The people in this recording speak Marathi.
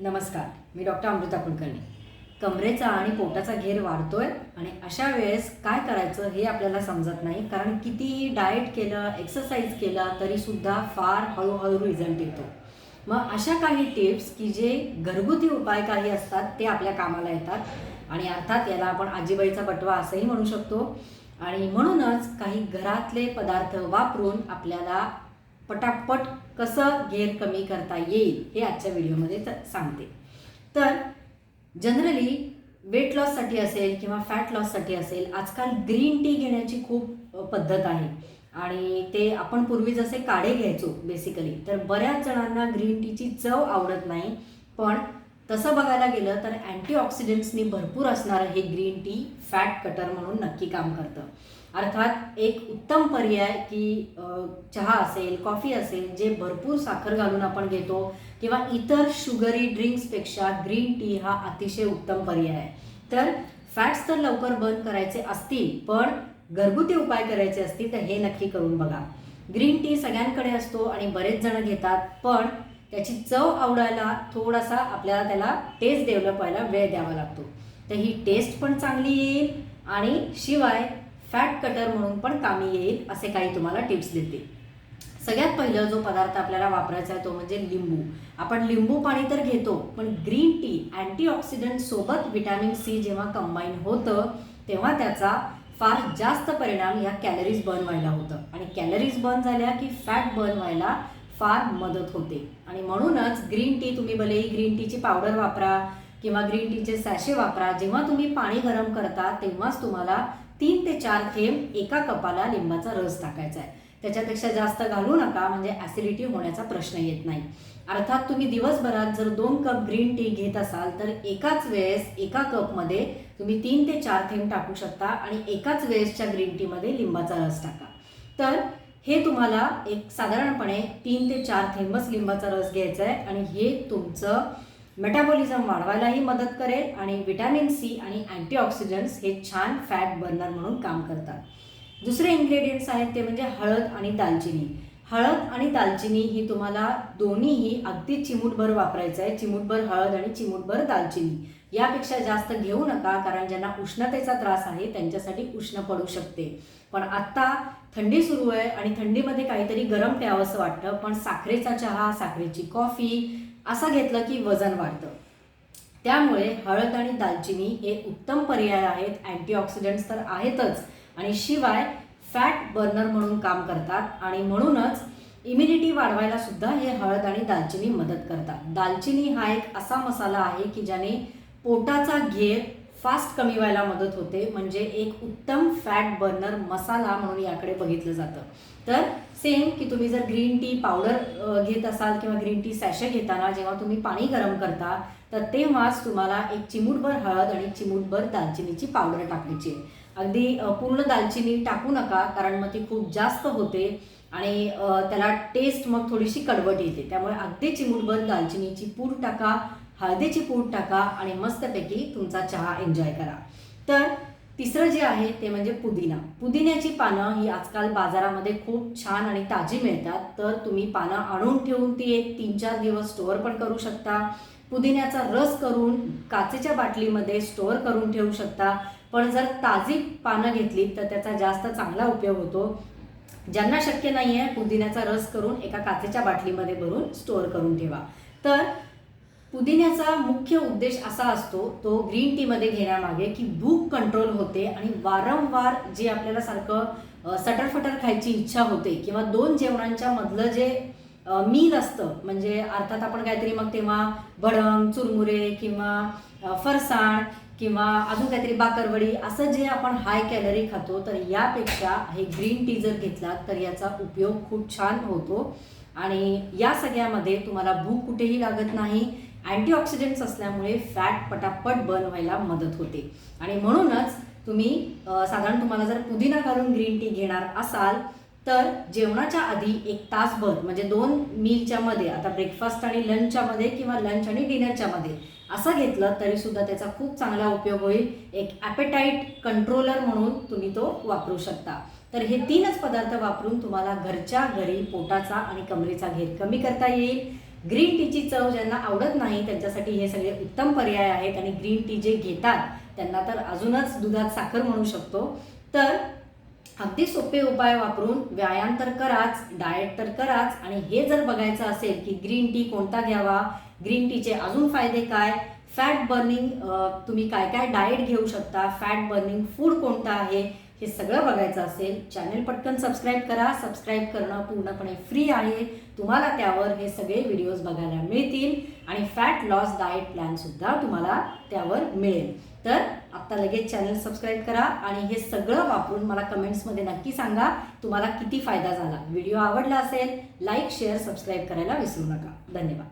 नमस्कार मी डॉक्टर अमृता कुलकर्णी. कमरेचा आणि पोटाचा घेर वाढतोय आणि अशा वेळेस काय करायचं हे आपल्याला समजत नाही कारण कितीही डाएट केलं एक्सरसाइज केला तरीसुद्धा फार हळूहळू रिझल्ट येतो. मग अशा काही टिप्स की जे घरगुती उपाय काही असतात ते आपल्या कामाला येतात. आणि अर्थात याला आपण आजीबाईचा बटवा असंही म्हणू शकतो. आणि म्हणूनच काही घरातले पदार्थ वापरून आपल्याला पटापट कसं गेअर कमी करता येईल हे आजच्या व्हिडिओमध्ये तर सांगते. तर जनरली वेट लॉससाठी असेल किंवा फॅट लॉससाठी असेल आजकाल ग्रीन टी घेण्याची खूप पद्धत आहे. आणि ते आपण पूर्वी जसे काढे घ्यायचो बेसिकली तर बऱ्याच जणांना ग्रीन टीची चव आवडत नाही. पण तसं बघायला गेलं तर अँटीऑक्सिडंट्सनी भरपूर असणारं हे ग्रीन टी फॅट कटर म्हणून नक्की काम करतं. अर्थात एक उत्तम पर्याय की चहा असेल कॉफी असेल जे भरपूर साखर घालून आपण घेतो किंवा इतर शुगरी ड्रिंक्सपेक्षा ग्रीन टी हा अतिशय उत्तम पर्याय आहे. तर फॅट्स तर लवकर बर्न करायचे असतील पण घरगुती उपाय करायचे असतील तर हे नक्की करून बघा. ग्रीन टी सगळ्यांकडे असतो आणि बरेच जण घेतात पण त्याची चव आवडायला थोडासा आपल्याला त्याला टेस्ट डेव्हलप व्हायला वेळ द्यावा लागतो. तर ही टेस्ट पण चांगली येईल आणि शिवाय फॅट कटर म्हणून पण कामी येईल असे काही तुम्हाला टिप्स देते. सगळ्यात पहिलं जो पदार्थ आपल्याला वापरायचा आहे तो म्हणजे लिंबू. आपण लिंबू पाणी तर घेतो पण ग्रीन टी अँटीऑक्सिडंट सोबत विटॅमिन सी जेव्हा कंबाईन होतं तेव्हा त्याचा फार जास्त परिणाम या कॅलरीज बर्न व्हायला होतं. आणि कॅलरीज बर्न झाल्या की फॅट बर्न व्हायला फार मदत होते. आणि म्हणूनच ग्रीन टी तुम्ही भलेही ग्रीन टीची पावडर वापरा किंवा ग्रीन टीचे सॅशे वापरा. जेव्हा तुम्ही पाणी गरम करता तेव्हाच तुम्हाला तीन ते चार थेंब एका कपाला लिंबाचा रस टाकायचा आहे. त्याच्यापेक्षा जास्त घालू नका म्हणजे ॲसिडिटी होण्याचा प्रश्न येत नाही. अर्थात तुम्ही दिवसभरात जर दोन कप ग्रीन टी घेत असाल तर एकाच वेळेस एका कपमध्ये तुम्ही तीन ते चार थेंब टाकू शकता आणि एकाच वेळेसच्या ग्रीन टीमध्ये लिंबाचा रस टाका. तर हे तुम्हाला एक साधारणपणे तीन ते चार थेंबच लिंबाचा रस घ्यायचा आहे आणि हे तुमचं मेटाबॉलिझम वाढवायलाही मदत करेल आणि विटॅमिन सी आणि अँटीऑक्सिडंट्स हे छान फॅट बर्नर म्हणून काम करतात. दुसरे इन्ग्रेडियंट्स आहेत ते म्हणजे हळद आणि दालचिनी. हळद आणि दालचिनी ही तुम्हाला दोन्हीही अगदी चिमूटभर वापरायचं आहे. चिमूटभर हळद आणि चिमूटभर दालचिनी. यापेक्षा जास्त घेऊ नका कारण ज्यांना उष्णतेचा त्रास आहे त्यांच्यासाठी उष्ण पडू शकते. पण आत्ता थंडी सुरू आहे आणि थंडीमध्ये काहीतरी गरम प्यावंसं वाटतं पण साखरेचा चहा साखरेची कॉफी असं घेतलं की वजन वाढतं. त्यामुळे हळद आणि दालचिनी हे उत्तम पर्याय आहेत. अँटीऑक्सिडंट्स तर आहेतच. आणि शिवाय फॅट बर्नर म्हणून काम करतात आणि म्हणूनच इम्युनिटी वाढवायला सुद्धा हे हळद आणि दालचिनी मदत करतात. दालचिनी हा एक असा मसाला आहे की ज्याने पोटाचा घेर फास्ट कमी व्हायला मदत होते म्हणजे एक उत्तम फॅट बर्नर मसाला म्हणून याकडे बघितलं जातं. तर सेम की तुम्ही जर ग्रीन टी पावडर घेत असाल किंवा ग्रीन टी सॅशे घेताना जेव्हा तुम्ही पाणी गरम करता तर तेव्हाच तुम्हाला एक चिमूटभर हळद आणि चिमूटभर दालचिनीची पावडर टाकायची आहे. अगदी पूर्ण दालचिनी टाकू नका कारण मग ती खूप जास्त होते आणि त्याला टेस्ट मग थोडीशी कडवट येते. त्यामुळे अगदी चिमूटभर दालचिनीची पूड टाका हळदीची पूड टाका आणि मस्तपैकी तुमचा चहा एन्जॉय करा. तर तिसरं जे आहे ते म्हणजे पुदिना. पुदिन्याची पानं ही आजकाल बाजारामध्ये खूप छान आणि ताजी मिळतात. तर तुम्ही पानं आणून ठेवून ती एक तीन चार दिवस स्टोअर पण करू शकता. पुदिन्याचा रस करून काचेच्या बाटलीमध्ये स्टोअर करून ठेवू शकता. पण जर ताजी पानं घेतली तर त्याचा जास्त चांगला उपयोग होतो. ज्यांना शक्य नाही आहे पुदिन्याचा रस करून एका काचेच्या बाटलीमध्ये भरून स्टोअर करून ठेवा. तर पुदिन्याचा मुख्य उद्देश असा असतो तो ग्रीन टीमध्ये घेण्यामागे की भूक कंट्रोल होते आणि वारंवार जे आपल्याला सारखं सटरफटर खायची इच्छा होते किंवा दोन जेवणांच्या मधलं जे मील असतं म्हणजे अर्थात आपण काहीतरी मग तेव्हा भडंग चुरमुरे किंवा फरसाण किंवा अजून काहीतरी बाकरवडी असं जे आपण हाय कॅलरी खातो तर यापेक्षा हे ग्रीन टी जर घेतला तर याचा उपयोग खूप छान होतो. आणि या सगळ्यामध्ये तुम्हाला भूक कुठेही लागत नाही. अँटीऑक्सिडंट्स असल्यामुळे फॅट पटापट बर्न व्हायला मदत होते. आणि म्हणूनच तुम्ही साधारण तुम्हाला जर पुदिना घालून ग्रीन टी घेणार असाल तर जेवणाच्या आधी एक तासभर म्हणजे दोन मीलच्या मध्ये आता ब्रेकफास्ट आणि लंचच्या मध्ये किंवा लंच आणि डिनरच्या मध्ये असं घेतलं तरी सुद्धा त्याचा खूप चांगला उपयोग होईल. एक ॲपेटाईट कंट्रोलर म्हणून तुम्ही तो वापरू शकता. तर हे तीनच पदार्थ वापरून तुम्हाला घरच्या घरी पोटाचा आणि कमरेचा घेर कमी करता येईल. ग्रीन टीची चव ज्यांना आवडत नाही त्यांच्यासाठी हे सगळे उत्तम पर्याय आहेत आणि ग्रीन टी जे घेतात त्यांना तर अजूनच दुधात साखर म्हणू शकतो. तर अगदी सोपे उपाय वापरून व्यायाम तर कराच डाएट तर कराच आणि हे जर बघायचं असेल की ग्रीन टी कोणता घ्यावा ग्रीन टीचे अजून फायदे काय फॅट बर्निंग तुम्ही काय काय डाएट घेऊ शकता फॅट बर्निंग फूड कोणतं आहे हे सगळं बघायचं असेल चॅनल पटकन सबस्क्राईब करा. सबस्क्राईब करणं पूर्णपणे फ्री आहे. तुम्हाला त्यावर हे सगळे व्हिडिओज बघायला मिळतील आणि फॅट लॉस डाएट प्लॅनसुद्धा तुम्हाला त्यावर मिळेल. तर आत्ता लगेच चॅनल सबस्क्राईब करा आणि हे सगळं वापरून मला कमेंट्समध्ये नक्की सांगा. तुम्हाला किती फायदा झाला. व्हिडिओ आवडला असेल लाईक शेअर सबस्क्राईब करायला विसरू नका. धन्यवाद.